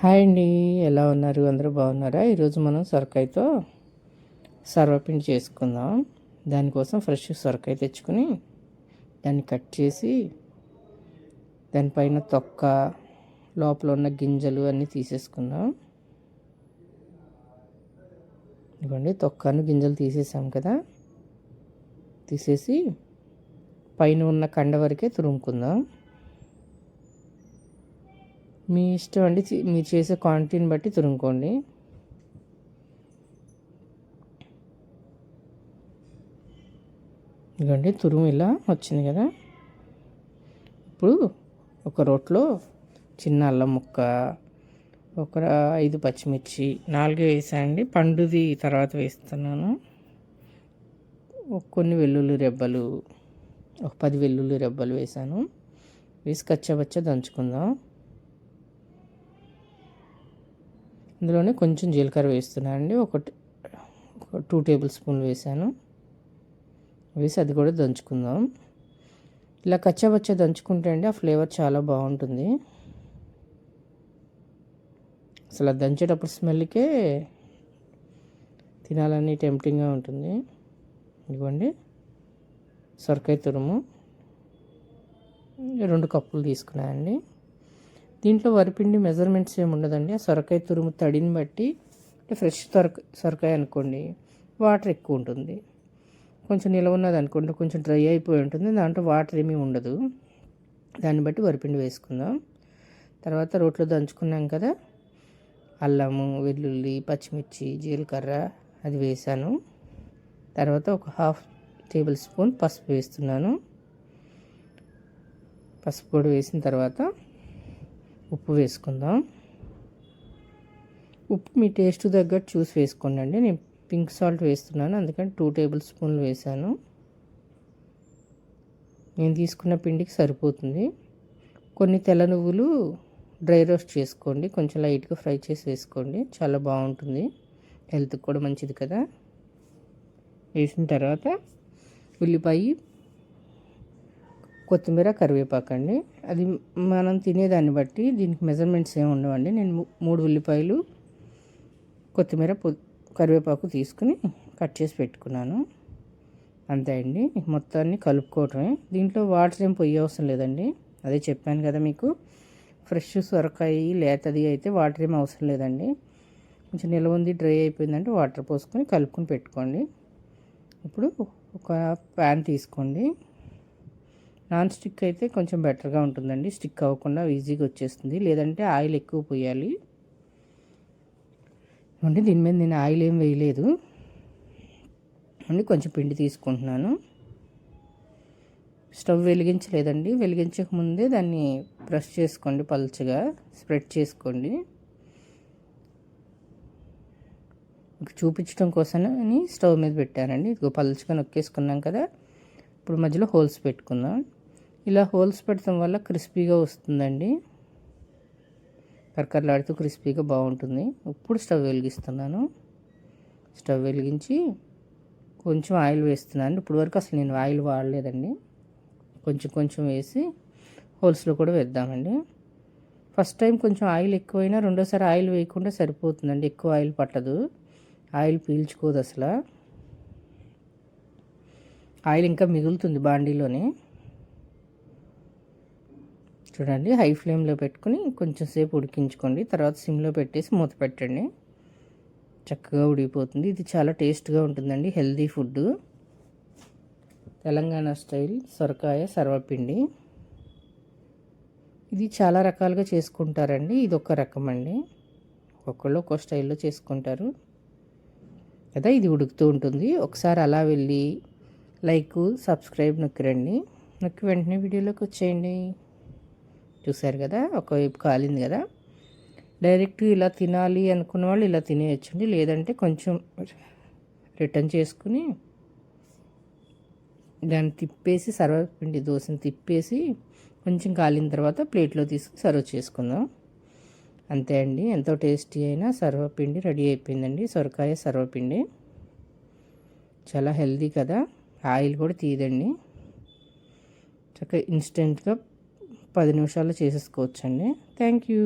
Hi అండి. ఎలా ఉన్నారు? అందరూ బాగున్నారా? ఈరోజు మనం సొరకాయతో సర్వపిండి చేసుకుందాం. దానికోసం ఫ్రెష్ సొరకాయ తెచ్చుకుని దాన్ని కట్ చేసి దానిపైన తొక్క లోపల ఉన్న గింజలు అన్నీ తీసేసుకుందాం. ఇవ్వండి తొక్కను గింజలు తీసేసాం కదా. తీసేసి పైన ఉన్న కండ వరకే తురుముకుందాం. మీ ఇష్టం అండి మీరు చేసే క్వాంటిటీని బట్టి తురుముకోండి. ఇదిగోండి తురుము ఇలా వచ్చింది కదా. ఇప్పుడు ఒక రోట్లో చిన్న అల్లం ముక్క ఒక ఐదు పచ్చిమిర్చి నాలుగే వేసానండి. పండుది తర్వాత వేస్తున్నాను. కొన్ని వెల్లుల్లి రెబ్బలు ఒక పది వెల్లుల్లి రెబ్బలు వేసాను. వేసి కచ్చబచ్చ దంచుకుందాం. ఇందులోనే కొంచెం జీలకర్ర వేస్తున్నాను అండి ఒకటి ఒక టూ టేబుల్ స్పూన్లు వేసాను వేసి అది కూడా దంచుకుందాం. ఇలా కచ్చాబచ్చా దంచుకుంటే అండి ఆ ఫ్లేవర్ చాలా బాగుంటుంది. అసలు అది దంచేటప్పుడు స్మెల్కే తినాలని టెంప్టింగ్గా ఉంటుంది. ఇదిగోండి. సొరకాయ తురుము. రెండు కప్పులు తీసుకున్నాయండి దీంట్లో వరిపిండి మెజర్మెంట్స్ ఏమి ఉండదండి. ఆ సొరకాయ తురుము తడిని బట్టి అంటే ఫ్రెష్ సొరక సొరకాయ అనుకోండి వాటర్ ఎక్కువ ఉంటుంది. కొంచెం నిలవ ఉన్నది అనుకోండి కొంచెం డ్రై అయిపోయి ఉంటుంది. దాంట్లో వాటర్ ఏమీ ఉండదు. దాన్ని బట్టి వరిపిండి వేసుకుందాం. తర్వాత రోట్లో దంచుకున్నాం కదా అల్లము వెల్లుల్లి పచ్చిమిర్చి జీలకర్ర అది వేసాను. తర్వాత ఒక హాఫ్ టేబుల్ స్పూన్ పసుపు వేస్తున్నాను. పసుపు పొడి వేసిన తర్వాత ఉప్పు వేసుకుందాం. ఉప్పు మీ టేస్ట్ తగ్గట్టు చూసి వేసుకోండి అండి నేను పింక్ సాల్ట్ వేస్తున్నాను అందుకని టూ టేబుల్ స్పూన్లు వేసాను నేను తీసుకున్న పిండికి సరిపోతుంది. కొన్ని తెల్ల నువ్వులు డ్రై రోస్ట్ చేసుకోండి. కొంచెం లైట్గా ఫ్రై చేసి వేసుకోండి. చాలా బాగుంటుంది. హెల్త్కి కూడా మంచిది కదా. వేసిన తర్వాత ఉల్లిపాయ కొత్తిమీర కరివేపాకు అండి. అది మనం తినేదాన్ని బట్టి దీనికి మెజర్మెంట్స్ ఏమి ఉండవండి. నేను మూడు ఉల్లిపాయలు కొత్తిమీర కరివేపాకు తీసుకుని కట్ చేసి పెట్టుకున్నాను. అంతే అండి. మొత్తాన్ని కలుపుకోవటమే. దీంట్లో వాటర్ ఏం పొయ్యి అవసరం లేదండి. అదే చెప్పాను కదా మీకు. ఫ్రెష్ సొరకాయ లేతది అయితే వాటర్ ఏం అవసరం లేదండి. కొంచెం నిల్వ ఉంది డ్రై అయిపోయిందంటే వాటర్ పోసుకొని కలుపుకొని పెట్టుకోండి. ఇప్పుడు ఒక ప్యాన్ తీసుకోండి. నాన్ స్టిక్ అయితే కొంచెం బెటర్గా ఉంటుందండి. స్టిక్ అవ్వకుండా ఈజీగా వచ్చేస్తుంది. లేదంటే ఆయిల్ ఎక్కువ పోయాలి. అంటే దీని మీద నేను ఆయిల్ ఏం వేయలేదు. అండి కొంచెం పిండి తీసుకుంటున్నాను. స్టవ్ వెలిగించలేదండి. వెలిగించక ముందే దాన్ని ప్రెస్ చేసుకోండి పల్చగా. స్ప్రెడ్ చేసుకోండి. చూపించడం కోసమని స్టవ్ మీద పెట్టానండి. ఇదిగో పల్చగా నొక్కేసుకున్నాం కదా. ఇప్పుడు మధ్యలో హోల్స్ పెట్టుకుందాం. ఇలా హోల్స్ పెడతాం వల్ల క్రిస్పీగా వస్తుందండి. కరకరలాడుతూ క్రిస్పీగా బాగుంటుంది. ఇప్పుడు స్టవ్ వెలిగిస్తున్నాను. స్టవ్ వెలిగించి కొంచెం ఆయిల్ వేస్తున్నాను. ఇప్పుడు వరకు అసలు నేను ఆయిల్ వాడలేదండి. కొంచెం కొంచెం వేసి హోల్స్లో కూడా వేద్దామండి. ఫస్ట్ టైం కొంచెం ఆయిల్ ఎక్కువైనా రెండోసారి ఆయిల్ వేయకుండా సరిపోతుందండి. ఎక్కువ ఆయిల్ పట్టదు. ఆయిల్ పీల్చుకోదు అసలు. ఆయిల్ ఇంకా మిగులుతుంది బాండీలోనే. చూడండి. హై ఫ్లేమ్లో పెట్టుకుని కొంచెం సేపు ఉడికించుకోండి. తర్వాత సిమ్లో పెట్టేసి మూత పెట్టండి. చక్కగా ఉడికిపోతుంది. ఇది చాలా టేస్ట్గా ఉంటుందండి. హెల్దీ ఫుడ్ తెలంగాణ స్టైల్ సొరకాయ సర్వపిండి. ఇది చాలా రకాలుగా చేసుకుంటారండి. ఇది ఒక రకం అండి. ఒక్కొక్కళ్ళు ఒక్కో స్టైల్లో చేసుకుంటారు. కదా ఇది ఉడుకుతూ ఉంటుంది. ఒకసారి అలా వెళ్ళి లైక్ సబ్స్క్రైబ్ నొక్కిరండి. నొక్కి వెంటనే వీడియోలోకి వచ్చేయండి. చూసారు కదా? ఒకవైపు కాలింది కదా? డైరెక్ట్ ఇలా తినాలి అనుకున్న వాళ్ళు ఇలా తినేయచ్చండి. లేదంటే కొంచెం రిటర్న్ చేసుకుని దాన్ని తిప్పేసి సర్వపిండి దోశని తిప్పేసి కొంచెం కాలిన తర్వాత ప్లేట్లో తీసుకుని సర్వ్ చేసుకుందాం. అంతే అండి. ఎంతో టేస్టీ అయినా సర్వపిండి రెడీ అయిపోయిందండి. సొరకాయ సర్వపిండి. చాలా హెల్దీ కదా? ఆయిల్ కూడా తీయదండి. చక్కగా ఇన్స్టెంట్గా పది నిమిషాల్లో చేసేసుకోవచ్చండి. Thank you.